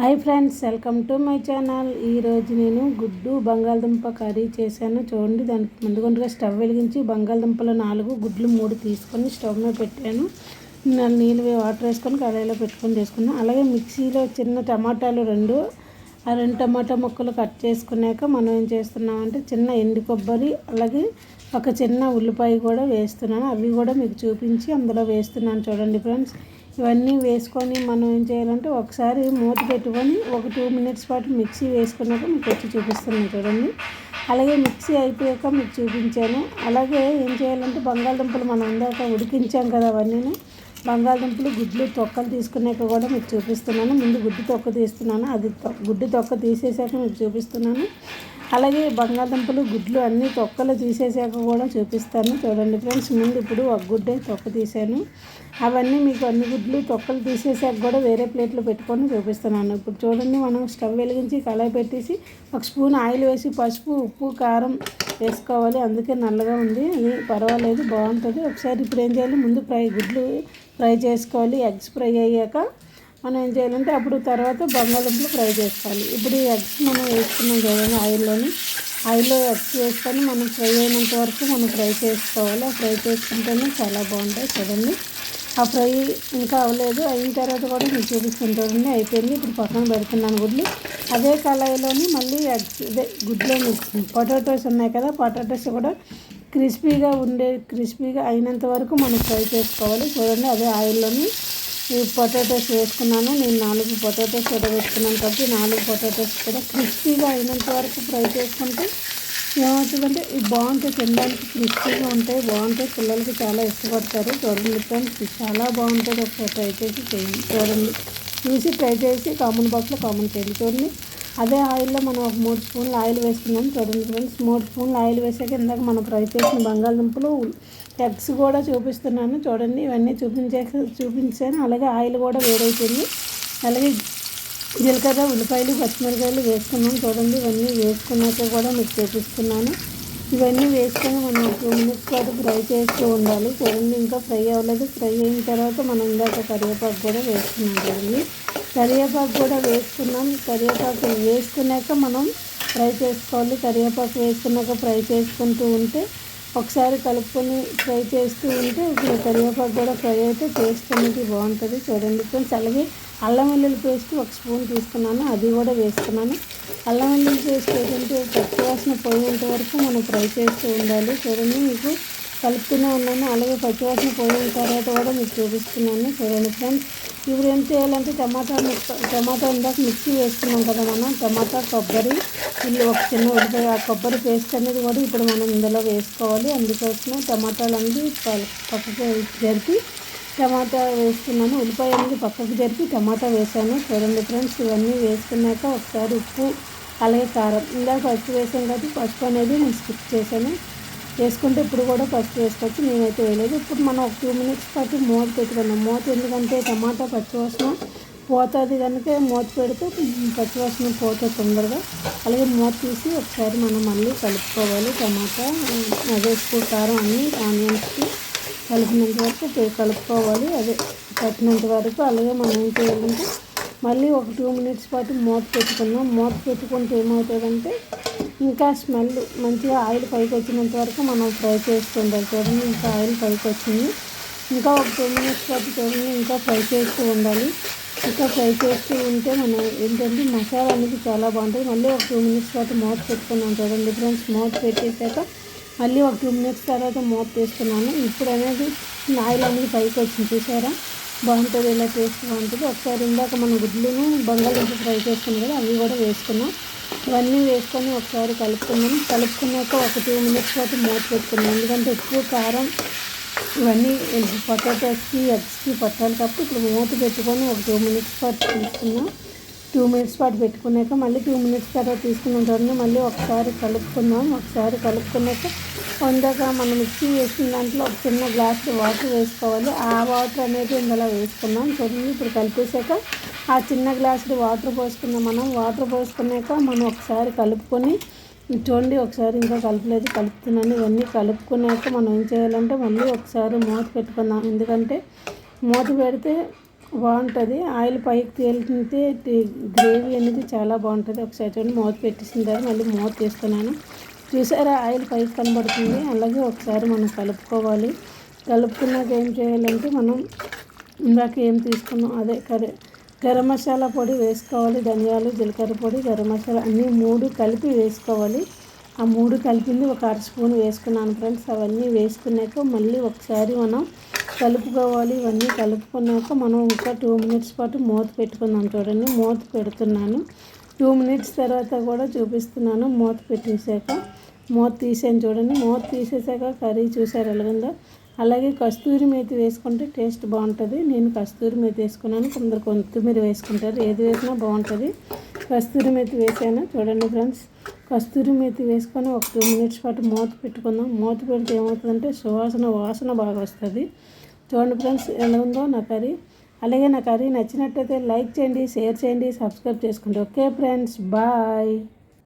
Hi friends welcome to my channel. ఈరోజు నేను గుడ్డు బంగాళదుంప కర్రీ చేశాను. చూడండి దానికి ముందుగుండగా ముందుగా స్టవ్ వెలిగించి బంగాళదుంపలు నాలుగు గుడ్లు మూడు తీసుకొని స్టవ్ మీద పెట్టాను. నీళ్ళు వాటర్ వేసుకొని కడాయిలో పెట్టుకొని చేసుకున్నాను అలాగే మిక్సీలో చిన్న టమాటాలు రెండు ఆ రెండు టమాటా ముక్కలు కట్ చేసుకున్నాక మనం ఏం చేస్తున్నామంటే చిన్న ఎండు కొబ్బరి అలాగే ఒక చిన్న ఉల్లిపాయ కూడా వేస్తున్నాను. అవి కూడా మీకు చూపించి అందులో వేస్తున్నాను. చూడండి ఫ్రెండ్స్ ఇవన్నీ వేసుకొని మనం ఏం చేయాలంటే ఒకసారి మూత పెట్టుకొని ఒక టూ మినిట్స్ పాటు మిక్సీ వేసుకున్నాక మీకు వచ్చి చూపిస్తున్నాను చూడండి. అలాగే మిక్సీ అయిపోయాక మీకు చూపించాను. అలాగే ఏం చేయాలంటే బంగాళదుంపలు మనం అందాక ఉడికించాం కదా అవన్నీ బంగాళదుంపలు గుడ్లు తొక్కలు తీసుకున్నాక కూడా మీకు చూపిస్తున్నాను. ముందు గుడ్డు తొక్క తీస్తున్నాను. అది గుడ్డు తొక్క తీసేసాక మీకు చూపిస్తున్నాను. అలాగే బంగాళదుంపలు గుడ్లు అన్ని తొక్కలు తీసేసాక కూడా చూపిస్తాను. చూడండి ఫ్రెండ్స్ ముందు ఇప్పుడు ఒక గుడ్డే తొక్క తీసాను అవన్నీ మీకు అన్ని గుడ్లు తొక్కలు తీసేసాక కూడా వేరే ప్లేట్లో పెట్టుకొని చూపిస్తున్నాను. ఇప్పుడు చూడండి మనం స్టవ్ వెలిగించి కళాయి పెట్టేసి ఒక స్పూన్ ఆయిల్ వేసి పసుపు ఉప్పు కారం వేసుకోవాలి. అందుకే నల్లగా ఉంది. అది పర్వాలేదు బాగుంటుంది. ఒకసారి ఇప్పుడు ఏం చేయాలి? ముందు ఫ్రై గుడ్లు ఫ్రై చేసుకోవాలి ఎగ్స్ ఫ్రై అయ్యాక మనం ఏం చేయాలంటే అప్పుడు తర్వాత బంగాళదుంపలు ఫ్రై చేసుకోవాలి. ఇప్పుడు ఈ ఎగ్స్ మనం వేసుకున్నాం కదండి ఆయిల్లోని. ఆయిల్లో ఎగ్స్ వేసుకొని మనం ఫ్రై అయినంత వరకు మనం ఫ్రై చేసుకోవాలి. ఆ ఫ్రై చేసుకుంటేనే చాలా బాగుంటాయి చూడండి. ఆ ఫ్రై ఇంకా అవ్వలేదు. అయిన తర్వాత కూడా మీకు చూపిస్తుంటారండి అయిపోయింది. ఇప్పుడు పక్కన పెడుతున్నాను గుడ్లు. అదే కళాయిలోని మళ్ళీ ఎగ్స్ ఇదే గుడ్లో పొటాటోస్ ఉన్నాయి కదా పొటాటోస్ కూడా క్రిస్పీగా ఉండే క్రిస్పీగా అయినంత వరకు మనం ఫ్రై చేసుకోవాలి. చూడండి అదే ఆయిల్లోని ఈ పొటాటోస్ వేసుకున్నాను. నేను నాలుగు పొటాటోస్ కూడా వేసుకున్నాను కాబట్టి నాలుగు పొటాటోస్ కూడా క్రిస్పీగా అయినంత వరకు ఫ్రై చేసుకుంటే ఏమవుతుందంటే ఇవి బాగుంటాయి తినడానికి క్రిస్పీగా ఉంటాయి బాగుంటాయి పిల్లలకి చాలా ఇష్టపడతారు. చూడండి ఫ్రెండ్స్ చాలా బాగుంటుంది. ఒకసారి ట్రై చేసి చేయండి. చూడండి చూసి ట్రై చేసి కామన్ బాక్స్లో కామన్ చేయండి. చూడండి అదే ఆయిల్లో మనం ఒక మూడు స్పూన్లు ఆయిల్ వేసుకున్నాం చూడండి ఫ్రెండ్స్. మూడు స్పూన్లు ఆయిల్ వేసాక ఇందాక మనం ఫ్రై చేసిన బంగాళదుంపలు ఎగ్స్ కూడా చూపిస్తున్నాను చూడండి. ఇవన్నీ చూపించే చూపించాను. అలాగే ఆయిల్ కూడా వేడైపోయింది. అలాగే జీలకర్ర ఉల్లిపాయలు పచ్చిమిరకాయలు వేసుకున్నాం చూడండి. ఇవన్నీ వేసుకున్నాక కూడా మీకు చూపిస్తున్నాను. ఇవన్నీ వేసుకొని మనం టూ మినిట్స్ పాటు ఫ్రై చేస్తూ ఉండాలి చూడండి. ఇంకా ఫ్రై అవ్వలేదు. ఫ్రై అయిన తర్వాత మనం ఇందాక కరివేపాకు కూడా వేసుకున్నాం చూడండి. కరివేపాకు కూడా వేసుకున్నాం. కరివేపాకు వేసుకున్నాక మనం ఫ్రై చేసుకోవాలి. కరివేపాకు వేసుకున్నాక ఫ్రై చేసుకుంటూ ఉంటే ఒకసారి కలుపుకొని ఫ్రై చేస్తూ ఉంటే కరివేపాకు కూడా ఫ్రై అయితే టేస్ట్ అనేది బాగుంటుంది. చూడండి ఫ్రెండ్స్ అలాగే అల్లం వెల్లుల్లి పేస్ట్ ఒక స్పూన్ తీసుకున్నాను. అది కూడా వేసుకున్నాను. అల్లం వెల్లుల్లి పేస్ట్ ఏంటంటే పచ్చివాసన పోయేంత వరకు మనం ఫ్రై చేస్తూ ఉండాలి. చూడండి మీకు కలుపుతూనే ఉన్నాను. అలాగే పచ్చివాసన పోయిన తర్వాత కూడా మీకు చూపిస్తున్నాను. చూడండి ఫ్రెండ్స్ ఇప్పుడు ఏం చేయాలంటే టమాటా టమాటా ఇందాక మిక్సీ వేసుకున్నాం కదా మనం టమాటా కొబ్బరి ఇల్లు ఒక చిన్న ఉల్లిపాయ ఆ కొబ్బరి పేస్ట్ అనేది కూడా ఇప్పుడు మనం ఇందులో వేసుకోవాలి. అందుకోసమే టమాటాలు అనేది పక్కకు జరిపి టమాటా వేసుకున్నాను ఉల్లిపాయ అనేది పక్కకు జరిపి టమాటా వేసాను. చూడండి ఫ్రెండ్స్ ఇవన్నీ వేసుకున్నాక ఒకసారి ఉప్పు అలాగే కారం ఇందాక పసుపు వేసాం కాబట్టి పసుపు అనేది నేను స్కిప్ చేశాను. వేసుకుంటే ఇప్పుడు కూడా పసుపు వేసుకోవచ్చు. నేనైతే వేయలేదు. ఇప్పుడు మనం ఒక టూ మినిట్స్ పాటు మూత పెట్టుకున్నాం మూత ఎందుకంటే టమాటా పచ్చివాసన పోతుంది కనుక మూత పెడితే పచ్చివాసన పోతుంది తొందరగా. అలాగే మూత తీసి ఒకసారి మనం మళ్ళీ కలుపుకోవాలి. టమాటా అదే ఉప్పు కారం అన్నీ ఆనియన్స్కి కలిపినంత వరకు కలుపుకోవాలి. అదే పట్టినంత వరకు అలాగే మనం ఏం చేయాలంటే మళ్ళీ ఒక టూ మినిట్స్ పాటు మూత పెట్టుకున్నాం మూత పెట్టుకుంటే ఏమవుతుందంటే ఇంకా స్మెల్ మంచిగా ఆయిల్ పైకి వచ్చినంత వరకు మనం ఫ్రై చేసుకుంటాం చూడండి ఇంకా ఆయిల్ పైకి వచ్చింది. ఇంకా ఒక టూ మినిట్స్ పాటు చూడండి ఇంకా ఫ్రై చేస్తూ ఉండాలి. ఇంకా ఫ్రై చేస్తూ ఉంటే మనం ఏంటంటే మసాలా అనేది చాలా బాగుంటుంది. మళ్ళీ ఒక టూ మినిట్స్ పాటు మూత పెట్టుకున్నాం చూడండి ఫ్రెండ్స్. మూత పెట్టేసాక మళ్ళీ ఒక టూ మినిట్స్ తర్వాత మూత తీసుకున్నాను ఇప్పుడు అనేది ఆయిల్ అనేది పైకి వచ్చింది చూసారా? బాగుంటుంది ఇలా టేస్ట్ బాగుంటుంది ఒకసారి ఇందాక మనం గుడ్లను బంగాళదుంప ఫ్రై చేసుకున్నాం కదా అవి కూడా వేసుకున్నాం. ఇవన్నీ వేసుకొని ఒకసారి కలుపుకున్నాం కలుపుకున్నాక ఒక టూ మినిట్స్ పాటు మూత పెట్టుకున్నాం ఎందుకంటే ఎక్కువ కారం ఇవన్నీ పొటాటోస్కి ఎగ్స్కి పట్టాలి కాబట్టి ఇప్పుడు మూత పెట్టుకొని ఒక టూ మినిట్స్ పాటు తీసుకున్నాం టూ మినిట్స్ పాటు పెట్టుకున్నాక మళ్ళీ టూ మినిట్స్ తర్వాత తీసుకున్న తర్వాత మళ్ళీ ఒకసారి కలుపుకున్నాం ఒకసారి కలుపుకున్నాక వందక మనం మిక్సీ వేసిన దాంట్లో ఒక చిన్న గ్లాస్ వాటర్ వేసుకోవాలి. ఆ వాటర్ అనేది ఇందులో వేసుకున్నాం చూడండి ఇప్పుడు కలిపేసాక ఆ చిన్న గ్లాసుడు వాటర్ పోసుకున్నాం మనం వాటర్ పోసుకున్నాక మనం ఒకసారి కలుపుకొని చూడండి ఒకసారి ఇంకా కలపలేదు కలుపుతున్నాను. ఇవన్నీ కలుపుకున్నాక మనం ఏం చేయాలంటే మళ్ళీ ఒకసారి మూత పెట్టుకుందాం. ఎందుకంటే మూత పెడితే బాగుంటుంది. ఆయిల్ పైకి తేలితే గ్రేవీ అనేది చాలా బాగుంటుంది. ఒకసారి చూడండి మూత పెట్టేసిన తర్వాత మళ్ళీ మూత తీస్తున్నాను. చూసారా ఆయిల్ పైకి కనబడుతుంది. అలాగే ఒకసారి మనం కలుపుకోవాలి. కలుపుకున్నాక ఏం చేయాలంటే మనం ఇందాక ఏం తీసుకున్నాం? అదే కర్రీ. గరం మసాలా పొడి వేసుకోవాలి ధనియాలు జీలకర్ర పొడి గరం మసాలా అన్నీ మూడు కలిపి వేసుకోవాలి. ఆ మూడు కలిపింది ఒక అర స్పూన్ వేసుకున్నాను ఫ్రెండ్స్. అవన్నీ వేసుకున్నాక మళ్ళీ ఒకసారి మనం కలుపుకోవాలి. ఇవన్నీ కలుపుకున్నాక మనం ఇంకా టూ మినిట్స్ పాటు మూత పెట్టుకుందాం చూడండి. మూత పెడుతున్నాను. టూ మినిట్స్ తర్వాత కూడా చూపిస్తున్నాను మూత పెట్టేసాక మూత తీసాను చూడండి. మూత తీసేసాక కర్రీ చూసారు ఎలాగుందో. అలాగే కస్తూరి మేతి వేసుకుంటే టేస్ట్ బాగుంటుంది. నేను కస్తూరి మేతి వేసుకున్నాను. కొందరు కొత్తిమీర వేసుకుంటారు. ఏది వేసినా బాగుంటుంది. కస్తూరి మేతి వేసాను. చూడండి ఫ్రెండ్స్ కస్తూరి మేతి వేసుకొని ఒక టూ మినిట్స్ పాటు మూత పెట్టుకుందాం. మూత పెడితే ఏమవుతుందంటే సువాసన వాసన బాగా వస్తుంది. చూడండి ఫ్రెండ్స్ ఎలా ఉందో నా కర్రీ. అలాగే నా కర్రీ నచ్చినట్టయితే లైక్ చేయండి షేర్ చేయండి సబ్స్క్రైబ్ చేసుకోండి ఓకే ఫ్రెండ్స్ బాయ్.